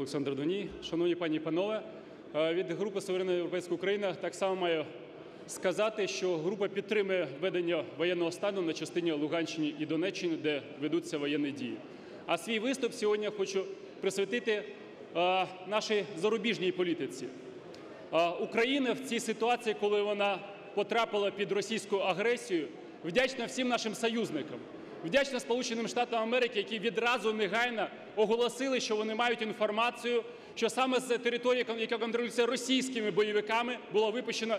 Олександр Доній. Шановні пані і панове, е, від групи «Суверенна Європейська Україна» так само маю сказати, що група підтримує введення воєнного стану на частині Луганщини і Донеччини, де ведуться воєнні дії. А свій виступ сьогодні хочу присвятити е, нашій зарубіжній політиці. Е, Україна в цій ситуації, коли вона потрапила під російську агресію, вдячна всім нашим союзникам. Вдячна Сполученим Штатам Америки, які відразу негайно оголосили, що вони мають інформацію, що саме з території, яка контролюється російськими бойовиками, була випущена е,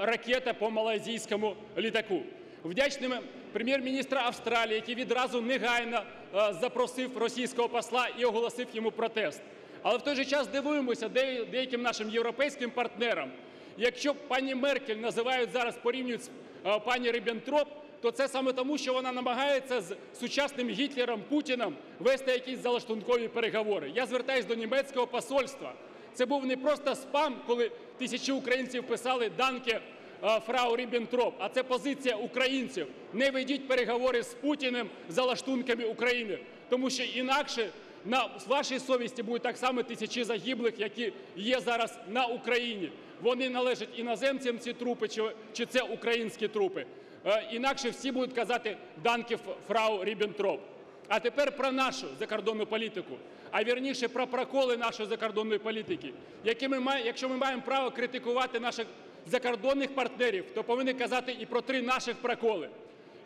ракета по малайзійському літаку. Вдячними прем'єр-міністра Австралії, який відразу негайно е, запросив російського посла і оголосив йому протест. Але в той же час дивуємося де- деяким нашим європейським партнерам. Якщо пані Меркель називають зараз, порівнюють з е, пані Ріббентроп, то це саме тому, що вона намагається з сучасним Гітлером Путіним вести якісь залаштункові переговори. Я звертаюсь до німецького посольства. Це був не просто спам, коли тисячі українців писали «Данке, е, фрау Ріббентроп», а це позиція українців. Не ведіть переговори з Путіним за лаштунками України, тому що інакше на вашій совісті будуть так само тисячі загиблих, які є зараз на Україні. Вони належать іноземцям ці трупи, чи це українські трупи. Е, Інакше всі будуть казати «Данке, фрау Ріббентроп». А тепер про нашу закордонну політику, а вірніше про проколи нашої закордонної політики. Які ми Якщо ми маємо право критикувати наших закордонних партнерів, то повинні казати і про три наших проколи.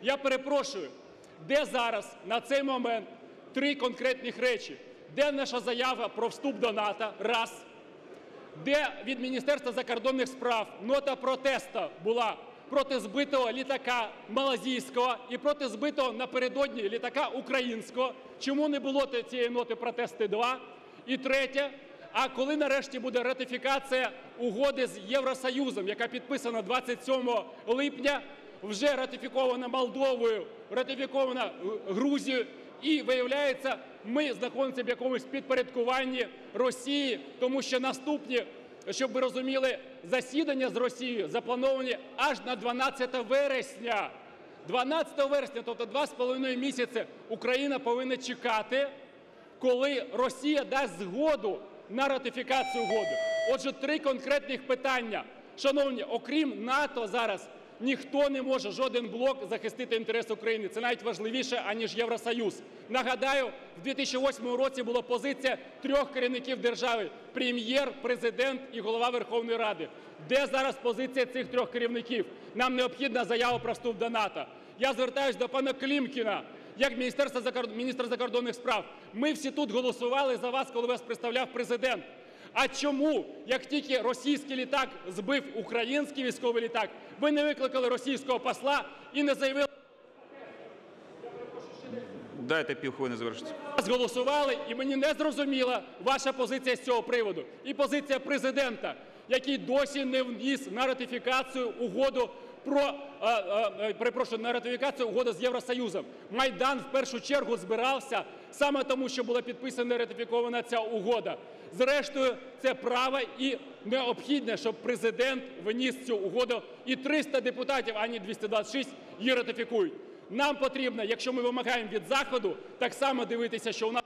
Я перепрошую, де зараз на цей момент три конкретних речі? Де наша заява про вступ до НАТО? Раз. Де від Міністерства закордонних справ нота протесту була проти збитого літака малазійського і проти збитого напередодні літака українського? Чому не було цієї ноти протесту? Два. І третє. А коли нарешті буде ратифікація угоди з Євросоюзом, яка підписана 27 липня, вже ратифікована Молдовою, ратифікована е, Грузією, і виявляється, ми знаходимося в якомусь підпорядкуванні Росії, тому що наступні, щоб ви розуміли, засідання з Росією заплановані аж на 12 вересня. 12 вересня, тобто два з половиною місяці, Україна повинна чекати, коли Росія дасть згоду на ратифікацію угоди. Отже, три конкретних питання. Шановні, окрім НАТО зараз ніхто не може, жоден блок захистити інтереси України. Це навіть важливіше, аніж Євросоюз. Нагадаю, в 2008 році була позиція трьох керівників держави: прем'єр, президент і голова Верховної Ради. Де зараз позиція цих трьох керівників? Нам необхідна заява про вступ до НАТО. Я звертаюся до пана Клімкіна як Міністерство закор- міністр закордонних справ. Ми всі тут голосували за вас, коли вас представляв президент. А чому, як тільки російський літак збив український військовий літак, ви не викликали російського посла і не заявили, Дайте півхвилини завершити. Зголосували, і мені не зрозуміла ваша позиція з цього приводу. І позиція президента, який досі не вніс на ратифікацію угоду про е, е, е, перепрошую, на ратифікацію угоди з Євросоюзом. Майдан в першу чергу збирався саме тому, що була підписана і ратифікована ця угода. Зрештою, це право і необхідне, щоб президент виніс цю угоду, і 300 депутатів, а не 226, її ратифікують. Нам потрібно, якщо ми вимагаємо від Заходу, так само дивитися, що у нас